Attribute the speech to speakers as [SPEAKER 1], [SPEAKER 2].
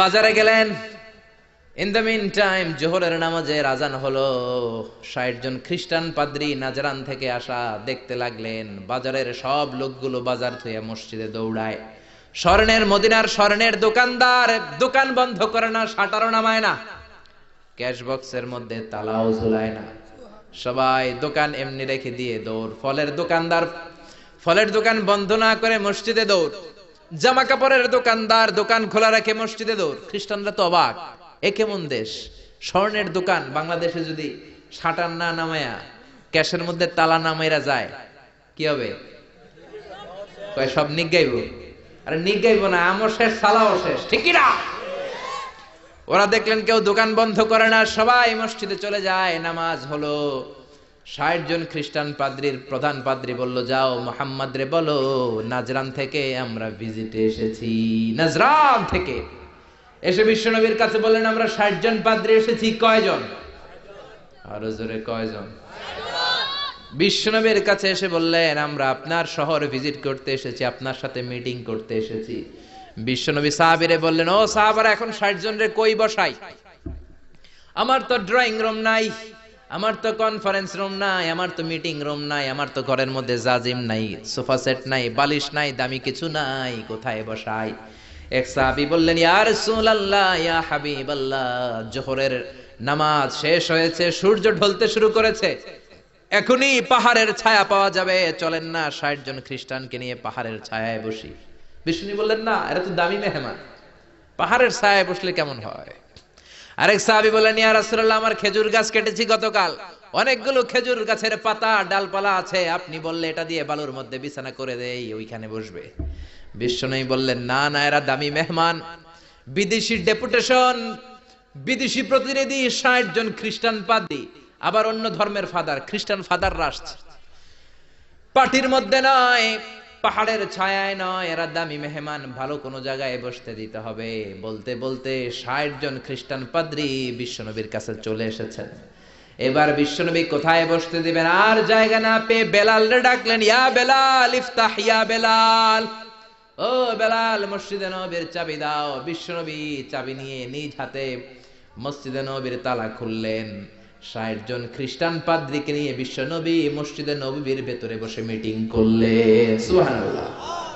[SPEAKER 1] বাজারে গেলেন। In the mean time জোহরের নামাজে রাজান হলো। ষাট জন খ্রিস্টান পাদ্রী নাজরান থেকে আসা দেখতে লাগলেন। বাজারের সব লোকগুলো বাজার থেকে মসজিদে দৌড়ায়। স্বর্ণের মদিনার স্বর্ণের দোকানদার, দোকান বন্ধ করে না শাটারও নামায় না। ক্যাশ বক্সের মধ্যে তালাও ঝুলায় না। সবাই দোকান এমনি রেখে দিয়ে দৌড়। ফলের দোকানদার, ফলের দোকান বন্ধ না করে মসজিদে দৌড়। জামা কাপড়ের দোকানদার, দোকান খোলা রাখে মসজিদে দৌড়। খ্রিস্টানরা তো অবাক। এ কেমন দেশ? স্বর্ণের দোকান, বাংলাদেশে যদি শাটার না নামায়া, ক্যাশের মধ্যে তালা নামাইরা যায়, কি হবে? কয়, সব নিগাইব আরে নিগাইব না, আমও শেষ সালাও শেষ ঠিকই না ওরা দেখলেন কেউ দোকান বন্ধ করে না, সবাই মসজিদে চলে যায়, নামাজ হলো। ষাট জন খ্রিস্টান পাদ্রির প্রধান পাদ্রি বলল, যাও মোহাম্মদ রে বলো, নাজরান থেকে আমরা ভিজিটে এসেছি। নাজরান থেকে। এসে বিশ্বনবীর কাছে বললেন, আমরা ষাট জন পাদ্রি এসেছি, কয়জন? আরও জোরে, কয়জন? বিশ্বনবীর কাছে এসে বললেন, আমরা আপনার শহর ভিজিট করতে এসেছি, আপনার সাথে মিটিং করতে এসেছি। বিশ্বনবী সাহাবিরে বললেন, ও সাহাবারা, এখন ষাট জন রে কই বসাই? আমার তো ড্রয়িং রুম নাই। আমার তো কনফারেন্স রুম নাই, আমার তো মিটিং রুম নাই, আমার তো ঘরের মধ্যে জাজিম নাই সোফা সেট নাই, বালিশ নাই, দামি কিছু নাই, কোথায় বসাই? এক সাহাবী বললেন, ইয়া রাসূলুল্লাহ, ইয়া হাবিবাল্লাহ, জোহরের নামাজ শেষ হয়েছে, সূর্য ঢলতে শুরু করেছে। এখনই পাহাড়ের ছায়া পাওয়া যাবে, চলেন না, ষাট জন খ্রিস্টানকে নিয়ে পাহাড়ের ছায়ায় বসি। বিষ্ণু বললেন, না, এরা তো দামি মেহমান। পাহাড়ের ছায়ায় বসলে কেমন হয়? আরেক সাহাবী বললেন, ইয়া রাসূলুল্লাহ, আমার খেজুর গাছ কেটেছি গতকাল। অনেকগুলো খেজুর গাছের পাতা, ডালপালা আছে। আপনি বললে এটা দিয়ে বালুর মধ্যে বিছানা করে দেই, ওইখানে বসবে। বিশ্বনবী বললেন, না না, এরা দামি মেহমান। বিদেশি ডেপুটেশন, বিদেশি প্রতিনিধি, ষাট জন খ্রিস্টান পাদ্রী, আবার অন্য ধর্মের ফাদার, খ্রিস্টান ফাদাররা আসছে। পার্টির মধ্যে নয় পাহাড়ের ছায়ায় নয়, এরা দামি মেহমান, ভালো কোনো জায়গায় বসতে দিতে হবে। বলতে বলতে ষাট জন খ্রিস্টান পাদ্রী বিশ্বনবীর কাছে চলে এসেছেন। এবার বিশ্বনবী কোথায় বসতে দিবেন? আর জায়গা না পেয়ে বেলাল ডাকলেন, ইয়া বেলাল, ইফতাহ, ইয়া বেলাল। ও বেলাল, মসজিদে নবীর চাবি দাও। বিশ্বনবী চাবি নিয়ে নিজ হাতে মসজিদে নবীর তালা খুললেন। ষাট জন খ্রিস্টান পাদ্রীকে নিয়ে বিশ্বনবী মসজিদে নবীর ভেতরে বসে মিটিং করলেন। সুবহানাল্লাহ।